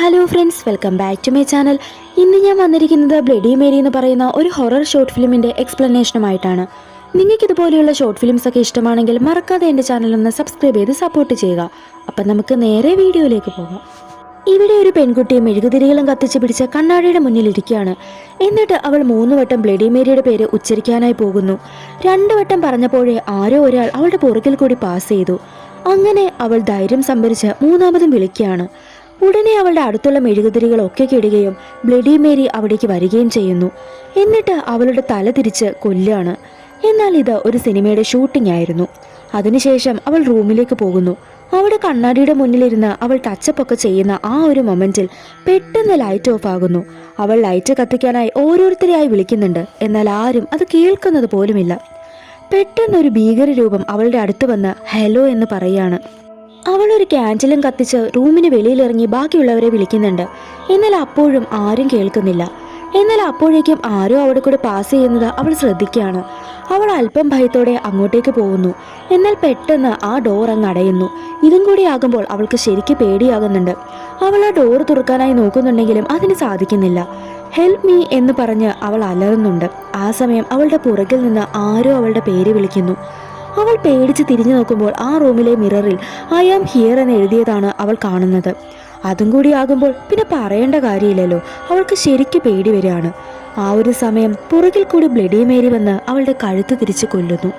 Hello friends welcome back to my channel ഇന്ന് ഞാൻ വന്നിരിക്കുന്നത് ബ്ലഡി മേരി എന്ന് പറയുന്ന ഒരു ഹൊറർ ഷോർട്ട് ഫിലിമിന്റെ എക്സ്പ്ലനേഷനുമായിട്ടാണ് നിങ്ങൾക്ക് ഇതുപോലെയുള്ള ഷോർട്ട് ഫിലിംസ് ഒക്കെ ഇഷ്ടമാണെങ്കിൽ മറക്കാതെ എന്റെ ചാനൽ ഒന്ന് സബ്സ്ക്രൈബ് ചെയ്ത് സപ്പോർട്ട് ചെയ്യുക. അപ്പം നമുക്ക് നേരെ വീഡിയോയിലേക്ക് പോകാം. ഇവിടെ ഒരു പെൺകുട്ടി മെഴുകുതിരികളും കത്തിച്ച് പിടിച്ച കണ്ണാടിയുടെ മുന്നിലിരിക്കുകയാണ് എന്നിട്ട് അവൾ മൂന്ന് വട്ടം ബ്ലഡി മേരിയുടെ പേര് ഉച്ചരിക്കാനായി പോകുന്നു. രണ്ടു വട്ടം പറഞ്ഞപ്പോഴേ ആരോ ഒരാൾ അവളുടെ പുറകിൽ കൂടി പാസ് ചെയ്തു. അങ്ങനെ അവൾ ധൈര്യം സംഭരിച്ച് മൂന്നാമതും വിളിക്കുകയാണ്. ഉടനെ അവളുടെ അടുത്തുള്ള മെഴുകുതിരികളൊക്കെ കിടുകയും ബ്ലഡി മേരി അവിടേക്ക് വരികയും ചെയ്യുന്നു. എന്നിട്ട് അവളുടെ തല തിരിച്ച് കൊല്ലുകയാണ്. എന്നാൽ ഇത് ഒരു സിനിമയുടെ ഷൂട്ടിംഗ് ആയിരുന്നു. അതിനുശേഷം അവൾ റൂമിലേക്ക് പോകുന്നു. അവിടെ കണ്ണാടിയുടെ മുന്നിലിരുന്ന് അവൾ ടച്ചപ്പ് ഒക്കെ ചെയ്യുന്ന ആ ഒരു മൊമെന്റിൽ പെട്ടെന്ന് ലൈറ്റ് ഓഫ് ആകുന്നു. അവൾ ലൈറ്റ് കത്തിക്കാനായി ഓരോരുത്തരെയായി വിളിക്കുന്നുണ്ട്. എന്നാൽ ആരും അത് കേൾക്കുന്നത് പോലുമില്ല. പെട്ടെന്നൊരു ഭീകര രൂപം അവളുടെ അടുത്ത് വന്ന് ഹലോ എന്ന് പറയാണ് അവൾ ഒരു ക്യാൻഡിലും കത്തിച്ച് റൂമിന് വെളിയിലിറങ്ങി ബാക്കിയുള്ളവരെ വിളിക്കുന്നുണ്ട്. എന്നാൽ അപ്പോഴും ആരും കേൾക്കുന്നില്ല. എന്നാൽ അപ്പോഴേക്കും ആരോ അവിടെ കൂടെ പാസ് ചെയ്യുന്നത് അവൾ ശ്രദ്ധിക്കുകയാണ്. അവൾ അല്പം ഭയത്തോടെ അങ്ങോട്ടേക്ക് പോകുന്നു. എന്നാൽ പെട്ടെന്ന് ആ ഡോർ അങ്ങ് അടയുന്നു. ഇതും കൂടി ആകുമ്പോൾ അവൾക്ക് ശരിക്കും പേടിയാകുന്നുണ്ട്. അവൾ ആ ഡോർ തുറക്കാനായി നോക്കുന്നുണ്ടെങ്കിലും അതിന് സാധിക്കുന്നില്ല. ഹെൽപ്പ് മീ എന്ന് പറഞ്ഞ് അവൾ അലറുന്നുണ്ട്. ആ സമയം അവളുടെ പുറകിൽ നിന്ന് ആരോ അവളുടെ പേര് വിളിക്കുന്നു. അവൾ പേടിച്ച് തിരിഞ്ഞു നോക്കുമ്പോൾ ആ റൂമിലെ മിററിൽ ഐ ആം ഹിയർ എന്ന് എഴുതിയതാണ് അവൾ കാണുന്നത്. അതും കൂടി ആകുമ്പോൾ പിന്നെ പറയേണ്ട കാര്യമില്ലല്ലോ. അവൾക്ക് ശരിക്ക് പേടി വരികയാണ്. ആ ഒരു സമയം പുറകിൽ കൂടി ബ്ലഡി മേരി വന്ന് അവളുടെ കഴുത്ത് തിരിച്ച് കൊല്ലുന്നു.